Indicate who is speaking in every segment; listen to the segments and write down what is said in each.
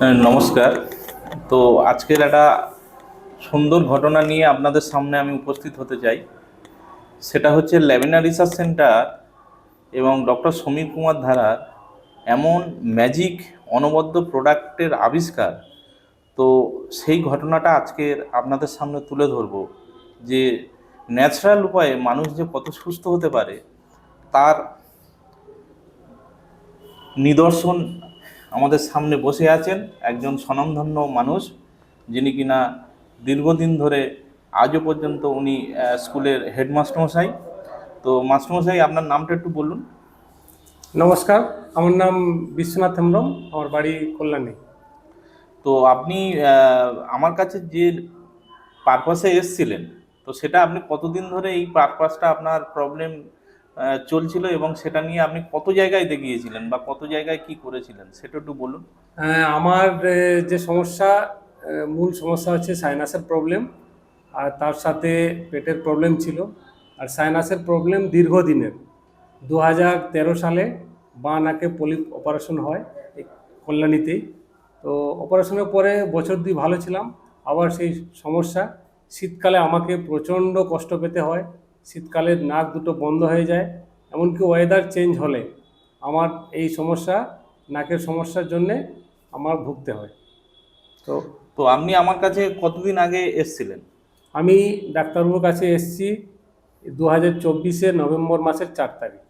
Speaker 1: হ্যাঁ, নমস্কার। তো আজকের একটা সুন্দর ঘটনা নিয়ে আপনাদের সামনে আমি উপস্থিত হতে চাই। সেটা হচ্ছে ল্যামিনা রিসার্চ সেন্টার এবং ডক্টর সমীর কুমার ধারার এমন ম্যাজিক অনবদ্য প্রোডাক্টের আবিষ্কার। তো সেই ঘটনাটা আজকের আপনাদের সামনে তুলে ধরবো যে ন্যাচারাল উপায়ে মানুষ যে কত সুস্থ হতে পারে তার নিদর্শন আমাদের সামনে বসে আছেন একজন স্বনামধন্য মানুষ যিনি কিনা দীর্ঘদিন ধরে আজও পর্যন্ত উনি স্কুলের হেডমাস্টারমশাই। তো মাস্টারমশাই আপনার নামটা একটু বলুন।
Speaker 2: নমস্কার আমার নাম বিশ্বনাথ হেমব্রম আমার বাড়ি কল্যাণী।
Speaker 1: তো আপনি আমার কাছে যে পারপাসে এসছিলেন তো সেটা আপনি কতদিন ধরে এই পারপাসটা আপনার প্রবলেম চলছিল এবং সেটা নিয়ে আপনি কত জায়গায় দেখিয়েছিলেন বা কত জায়গায় কি করেছিলেন? সেটা একটু বলুন।
Speaker 2: আহ, আমার যে সমস্যা মূল সমস্যা হচ্ছে সাইনাসের প্রবলেম আর তার সাথে পেটের প্রবলেম ছিল। আর সাইনাসের প্রবলেম দীর্ঘদিনের। দু হাজার তেরো সালে বাঁ নাকে পলিপ অপারেশন হয় কল্যাণীতেই। তো অপারেশনের পরে বছর দুই ভালো ছিলাম। আবার সেই সমস্যা শীতকালে আমাকে প্রচণ্ড কষ্ট পেতে হয়। শীতকালে নাক দুটো বন্ধ হয়ে যায় এমনকি ওয়েদার চেঞ্জ হলে আমার এই সমস্যা নাকের সমস্যার জন্যে আমার ভুগতে হয়। তো
Speaker 1: তো আপনি আমার কাছে কতদিন আগে এসছিলেন?
Speaker 2: আমি ডাক্তারবাবুর কাছে এসেছি দু হাজার চব্বিশে নভেম্বর মাসের চার তারিখ।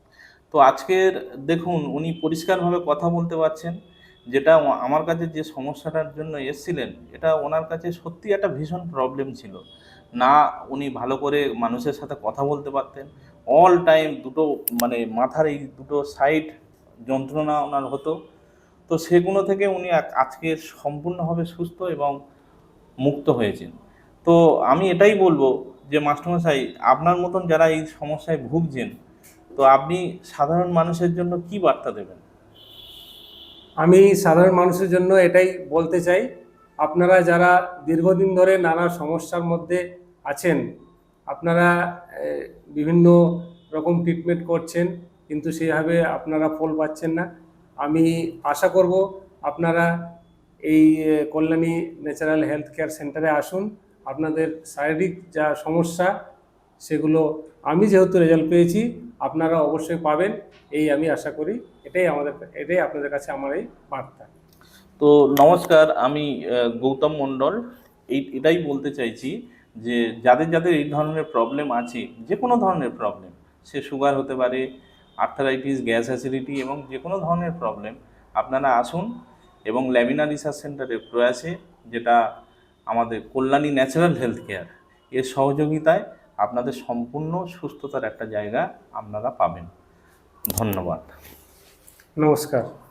Speaker 1: তো আজকের দেখুন উনি পরিষ্কারভাবে কথা বলতে পারছেন। যেটা আমার কাছে যে সমস্যাটার জন্য এসছিলেন, এটা ওনার কাছে সত্যি একটা ভীষণ প্রবলেম ছিল। না উনি ভালো করে মানুষের সাথে কথা বলতে পারতেন। অল টাইম দুটো মানে মাথার এই দুটো সাইড যন্ত্রণা ওনার হতো। তো সেগুলো থেকে উনি আজকে সম্পূর্ণভাবে সুস্থ এবং মুক্ত হয়েছেন। তো আমি এটাই বলব যে মাস্টারমশাই, আপনার মতন যারা এই সমস্যায় ভুগছেন, তো আপনি সাধারণ মানুষের জন্য কি বার্তা দেবেন?
Speaker 2: আমি সাধারণ মানুষের জন্য এটাই বলতে চাই। আপনারা যারা দীর্ঘদিন ধরে নানা সমস্যার মধ্যে আছেন, আপনারা বিভিন্ন রকম ট্রিটমেন্ট করছেন, কিন্তু সেভাবে আপনারা ফল পাচ্ছেন না। আমি আশা করব আপনারা এই কল্যাণী ন্যাচারাল হেলথ কেয়ার সেন্টারে আসুন। আপনাদের শারীরিক যা সমস্যা সেগুলো আমি যেহেতু রেজাল্ট পেয়েছি, আপনারা অবশ্যই পাবেন। এই আমি আশা করি, এটাই আমাদের, এটাই আপনাদের কাছে আমার এই বার্তা।
Speaker 1: তো নমস্কার, আমি গৌতম মণ্ডল। এই, এটাই বলতে চাইছি যে যাদের যাদের এই ধরনের প্রবলেম আছে, যে কোনো ধরনের প্রবলেম সে সুগার হতে পারে আর্থারাইটিস গ্যাস অ্যাসিডিটি এবং যে কোনো ধরনের প্রবলেম আপনারা আসুন এবং ল্যামিনা রিসার্চ সেন্টারের প্রয়াসে, যেটা আমাদের কল্যাণী ন্যাচারাল হেলথ কেয়ার এর সহযোগিতায় আপনাদের সম্পূর্ণ সুস্থতার একটা জায়গা আপনারা পাবেন। ধন্যবাদ।
Speaker 2: নমস্কার।